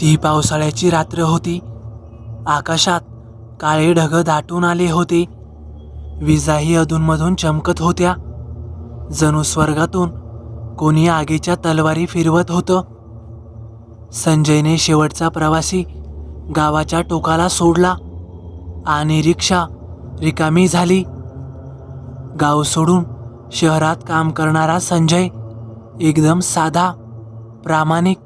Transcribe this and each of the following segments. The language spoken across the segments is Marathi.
ती पावसाळ्याची रात्र होती. आकाशात काळे ढग दाटून आले होते. विजाही अधूनमधून चमकत होत्या. जणू स्वर्गातून कोणी आगीच्या तलवारी फिरवत होतं. संजयने शेवटचा प्रवासी गावाच्या टोकाला सोडला आणि रिक्षा रिकामी झाली. गाव सोडून शहरात काम करणारा संजय एकदम साधा प्रामाणिक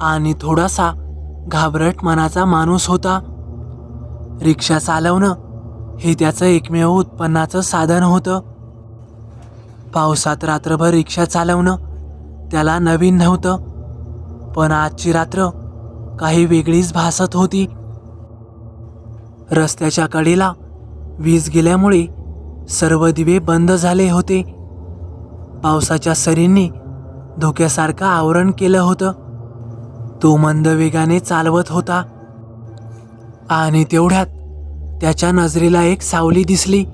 आणि थोडासा घाबरट मनाचा माणूस होता. रिक्षा चालवणं हे त्याचं एकमेव उत्पन्नाचं साधन होतं. पावसात रात्रभर रिक्षा चालवणं त्याला नवीन नव्हतं. पण आजची रात्र काही वेगळीच भासत होती. रस्त्याच्या कडेला वीज गेल्यामुळे सर्व दिवे बंद झाले होते. पावसाच्या सरींनी धोक्यासारखं आवरण केलं होतं. तो मंद वेगाने चालवत होता. आणि तेवढ्यात त्याच्या नजरेला एक सावली दिसली.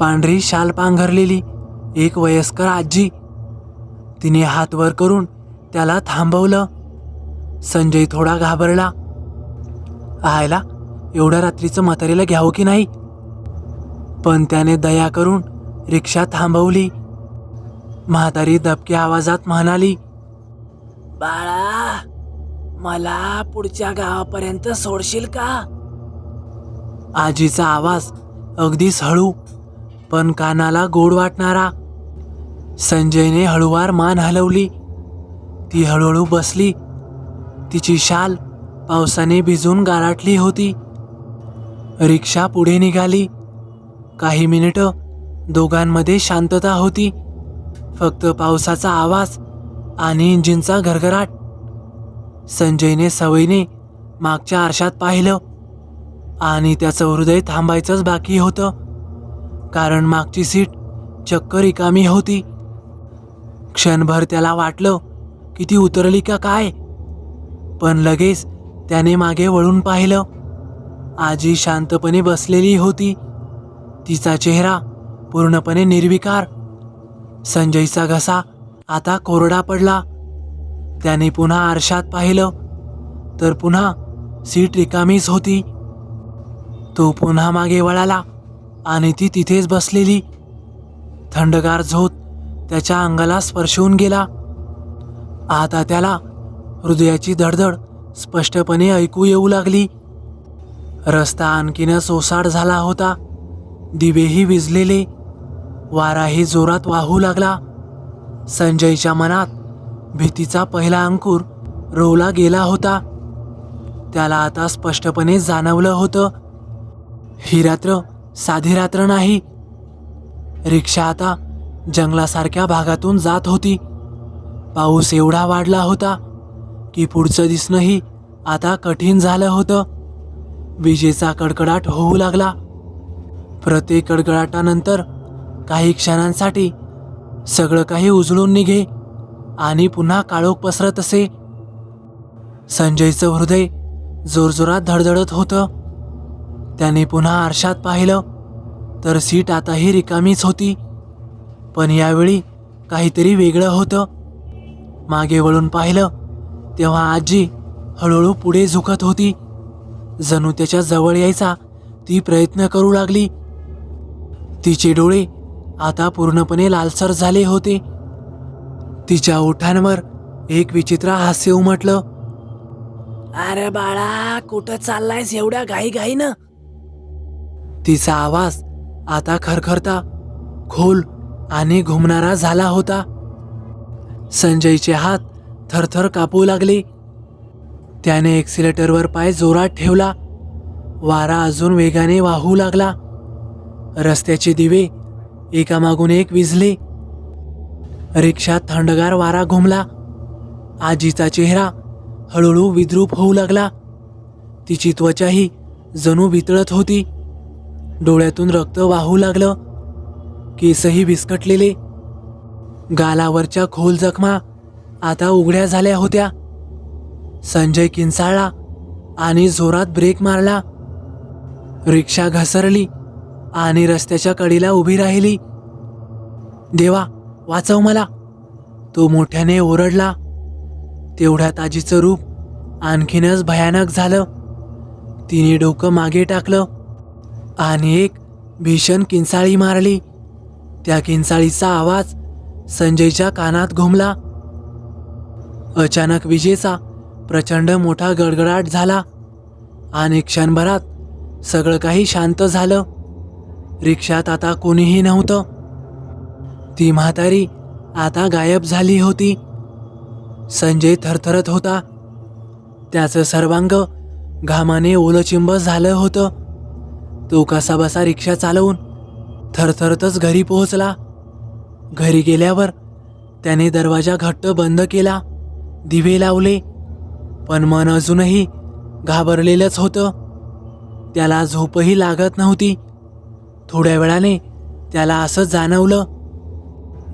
पांढरी शाल पांघरलेली एक वयस्कर आजी तिने हात वर करून त्याला थांबवलं. संजय थोडा घाबरला. आयला एवढ्या रात्रीचं म्हातारीला घ्यावं की नाही? पण त्याने दया करून रिक्षा थांबवली. म्हातारी दबक्या आवाजात म्हणाली बाळा मला पुढच्या गावापर्यंत सोडशील का? आजीचा आवाज अगदीच हळू पण कानाला गोड वाटणारा. संजयने हळूवार मान हलवली. ती हळूहळू बसली. तिची शाल पावसाने भिजून गाराटली होती. रिक्षा पुढे निघाली. काही मिनिटं दोघांमध्ये शांतता होती. फक्त पावसाचा आवाज आणि इंजिनचा घरघराट. संजयने सवयीने मागच्या आरशात पाहिलं. आणि त्याचं हृदय थांबायचंच बाकी होतं. कारण मागची सीट चक्क रिकामी होती. क्षणभर त्याला वाटलं की ती उतरली का काय. पण लगेच त्याने मागे वळून पाहिलं. आजी शांतपणे बसलेली होती. तिचा चेहरा पूर्णपणे निर्विकार. संजयचा घसा आता कोरडा पडला. त्याने पुन्हा आरशात पाहिलं तर पुन्हा सीट रिकामीच होती. तो पुन्हा मागे वळाला आणि ती तिथेच बसलेली. थंडगार झोत त्याच्या अंगाला स्पर्शून गेला. आता त्याला हृदयाची धडधड स्पष्टपणे ऐकू येऊ लागली. रस्ता आणखीनच ओसाड झाला होता. दिवेही विजलेले. वाराही जोरात वाहू लागला. संजयच्या मनात भीतीचा पहिला अंकुर रोवला गेला होता. त्याला आता स्पष्टपणे जाणवलं होतं. ही रात्र साधी रात्र नाही. रिक्षा आता जंगलासारख्या भागातून जात होती. पाऊस एवढा वाढला होता की पुढचं दिसणंही आता कठीण झालं होतं. विजेचा कडकडाट होऊ लागला. प्रत्येक कडकडाटानंतर काही क्षणांसाठी सगळं काही उजळून निघे. आणि पुन्हा काळोख पसरत असे. संजयचं हृदय जोरजोरात धडधडत होतं. त्याने पुन्हा आरशात पाहिलं तर सीट आताही रिकामीच होती. पण यावेळी काहीतरी वेगळं होतं. मागे वळून पाहिलं तेव्हा आजी हळूहळू पुढे झुकत होती. जणू त्याच्याजवळ यायचा ती प्रयत्न करू लागली. तिचे डोळे आता पूर्णपणे लालसर झाले होते. तिच्या ओठांवर एक विचित्र हास्य उमटलं. अरे बाळा कुठं चाललायस एवढ्या घाई घाई ना तिचा आवाज आता खरखरता खोल आणि घुमणारा झाला होता. संजयचे हात थरथर कापू लागले. त्याने एक्सिलेटरवर पाय जोरात ठेवला. वारा अजून वेगाने वाहू लागला. रस्त्याचे दिवे एकामागून एक विझले. रिक्षात थंडगार वारा घुमला. आजीचा चेहरा हळूहळू विद्रूप होऊ लागला. तिची त्वचाही जणू वितळत होती. डोळ्यातून रक्त वाहू लागलं. केसही विस्कटलेले. गालावरच्या खोल जखमा आता उघड्या झाल्या होत्या. संजय किंचाळला आणि जोरात ब्रेक मारला. रिक्षा घसरली आणि रस्त्याच्या कडीला उभी राहिली. देवा वाचव मला. तो मोठ्याने ओरडला. तेवढ्यात आजीचं रूप आणखीनच भयानक झालं. तिने डोकं मागे टाकलं आणि एक भीषण किंचाळी मारली. त्या किंचाळीचा आवाज संजयच्या कानात घुमला. अचानक विजेचा प्रचंड मोठा गडगडाट झाला आणि क्षणभरात सगळं काही शांत झालं. रिक्षात आता कोणीही नव्हतं. ती म्हातारी आता गायब झाली होती. संजय थरथरत होता. त्याचं सर्वांग घामाने ओलचिंब झालं होतं. तो कसाबसा रिक्षा चालवून थरथरतच घरी पोहोचला. घरी गेल्यावर त्याने दरवाजा घट्ट बंद केला दिवे लावले पण मन अजूनही घाबरलेलंच होतं. त्याला झोपही लागत नव्हती. थोड्या वेळाने त्याला असं जाणवलं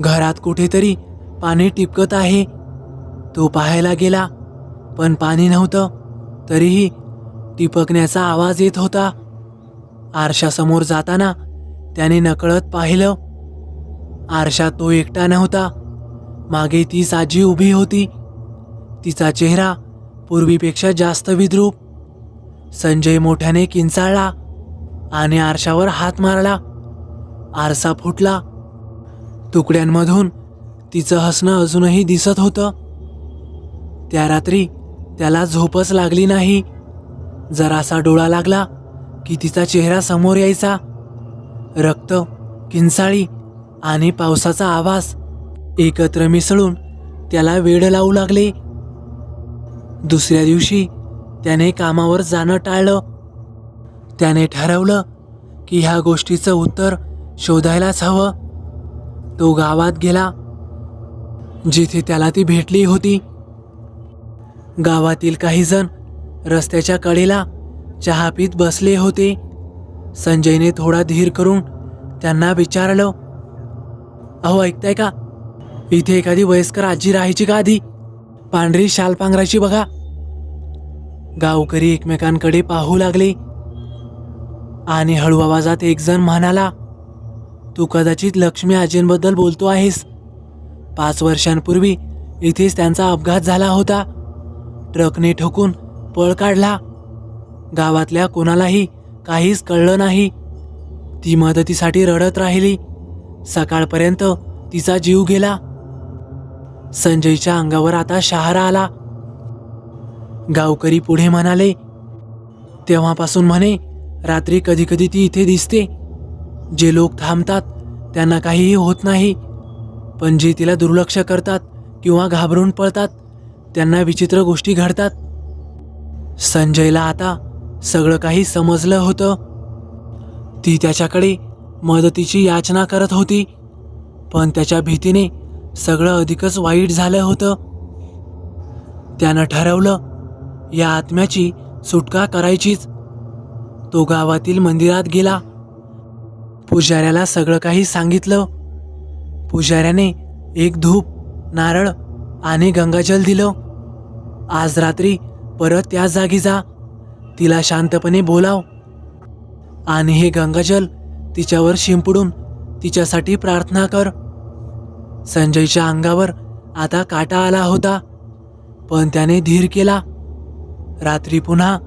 घरात कुठेतरी पाणी टिपकत आहे. तो पाहायला गेला पण पाणी नव्हतं. तरीही टिपकण्याचा आवाज येत होता. आरशासमोर जाताना त्याने नकळत पाहिलं. आरशात तो एकटा नव्हता. मागे ती साजी उभी होती. तिचा चेहरा पूर्वीपेक्षा जास्त विद्रूप. संजय मोठ्याने किंचाळला आणि आरशावर हात मारला. आरसा फुटला. तुकड्यांमधून तिचं हसणं अजूनही दिसत होतं. त्या रात्री त्याला झोपच लागली नाही. जरासा डोळा लागला की तिचा चेहरा समोर यायचा. रक्त किंचाळी आणि पावसाचा आवाज एकत्र मिसळून त्याला वेड लावू लागले. दुसऱ्या दिवशी त्याने कामावर जाणं टाळलं. त्याने ठरवलं की ह्या गोष्टीचं उत्तर शोधायलाच हवं. तो गावात गेला. जिथे त्याला ती भेटली होती. गावातील काही जण रस्त्याच्या कडेला चहा पीत बसले होते. संजयने थोडा धीर करून त्यांना विचारलं अहो ऐकताय का? इथे एखादी वयस्कर आजी राहायची का आधी? पांढरी शाल पांघरायची बघा. गावकरी एकमेकांकडे पाहू लागले. आणि हळू आवाजात एक जण म्हणाला तू कदाचित लक्ष्मी आजींबद्दल बोलतो आहेस. पाच वर्षांपूर्वी इथेच त्यांचा अपघात झाला होता. ट्रकने ठोकून पळ काढला. गावातल्या कोणालाही काहीच कळलं नाही. ती मदतीसाठी रडत राहिली. सकाळपर्यंत तिचा जीव गेला. संजयच्या अंगावर आता शहारा आला. गावकरी पुढे म्हणाले तेव्हापासून म्हणे रात्री कधी कधी ती इथे दिसते. जे लोक थांबतात त्यांना काहीही होत नाही. पण जे तिला दुर्लक्ष करतात किंवा घाबरून पळतात त्यांना विचित्र गोष्टी घडतात. संजयला आता सगळं काही समजलं होतं. ती त्याच्याकडे मदतीची याचना करत होती. पण त्याच्या भीतीने सगळं अधिकच वाईट झालं होतं. त्यानं ठरवलं या आत्म्याची सुटका करायचीच. तो गावातील मंदिरात गेला. पुजाऱ्याला सगळं काही सांगितलं. पुजाऱ्याने एक धूप नारळ आणि गंगाजल दिलं. आज रात्री परत त्या जागी जा. तिला शांतपणे बोलाव. आणि हे गंगाजल तिच्यावर शिंपडून तिच्यासाठी प्रार्थना कर. संजयच्या अंगावर आता काटा आला होता पण त्याने धीर केला. रात्री पुन्हा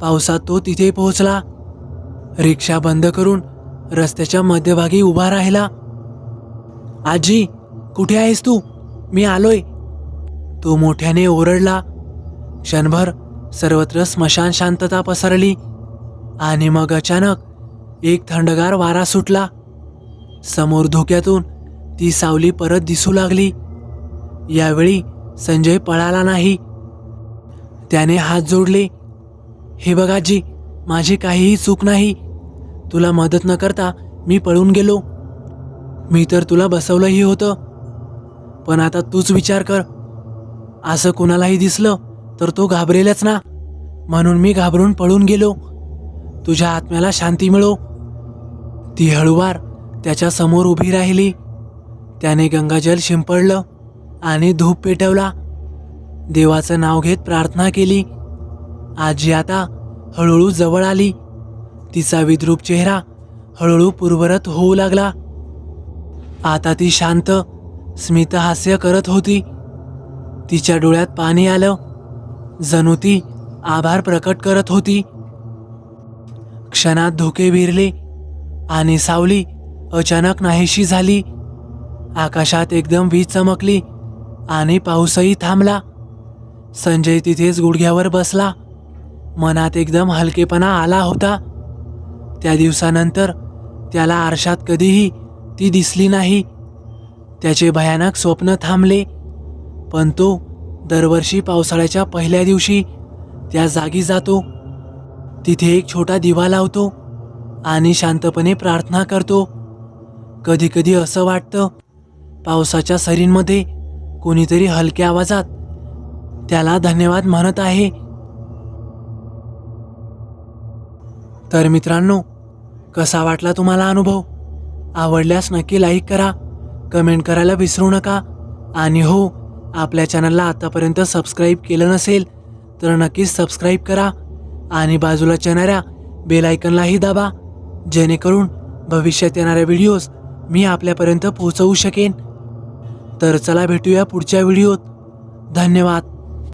पावसात तो तिथे पोहोचला. रिक्षा बंद करून रस्त्याच्या मध्यभागी उभा राहिला. आजी कुठे आहेस तू? मी आलोय. तो मोठ्याने ओरडला. क्षणभर सर्वत्र स्मशान शांतता पसरली आणि मग अचानक एक थंडगार वारा सुटला. समोर धोक्यातून ती सावली परत दिसू लागली. यावेळी संजय पळाला नाही. त्याने हात जोडले. हे बघाजी माझी काहीही चूक नाही. तुला मदत न करता मी पळून गेलो. मी तर तुला बसवलंही होतं. पण आता तूच विचार कर. असं कुणालाही दिसलं तर तो घाबरेलच ना. म्हणून मी घाबरून पळून गेलो. तुझ्या आत्म्याला शांती मिळो. ती हळूवार त्याच्यासमोर उभी राहिली. त्याने गंगाजल शिंपडलं आणि धूप पेटवला. देवाचं नाव घेत प्रार्थना केली. आजी आता हळूहळू जवळ आली. तिचा विद्रूप चेहरा हळूहळू पूर्वरत होऊ लागला. आता ती शांत स्मितहास्य करत होती. तिच्या डोळ्यात पाणी आलं. जणू ती आभार प्रकट करत होती. क्षणात धोके विरले आणि सावली अचानक नाहीशी झाली. आकाशात एकदम वीज चमकली आणि पाऊसही थांबला. संजय तिथेच गुडघ्यावर बसला. मनात एकदम हलकेपणा आला होता. त्या दिवसानंतर त्याला आरशात कधीही ती दिसली नाही. त्याचे भयानक स्वप्न थांबले. पण तो दरवर्षी पावसाळ्याच्या पहिल्या दिवशी त्या जागी जातो. तिथे एक छोटा दिवा लावतो आणि शांतपणे प्रार्थना करतो. कधी कधी असं वाटतं पावसाच्या सरींमध्ये कोणीतरी हलक्या आवाजात त्याला धन्यवाद म्हणत आहे. तर मित्रांनो कसा वाटला तुम्हाला अनुभव? आवडल्यास नक्की लाईक करा कमेंट करायला विसरू नका. आणि हो आपल्या चॅनलला आतापर्यंत सबस्क्राईब केलं नसेल तर नक्कीच सबस्क्राईब करा आणि बाजूला येणाऱ्या बेल आयकनलाही दाबा जेणेकरून भविष्यात येणाऱ्या व्हिडिओज मी आपल्यापर्यंत पोहोचवू शकेन. तर चला भेटूया पुढच्या व्हिडिओत धन्यवाद.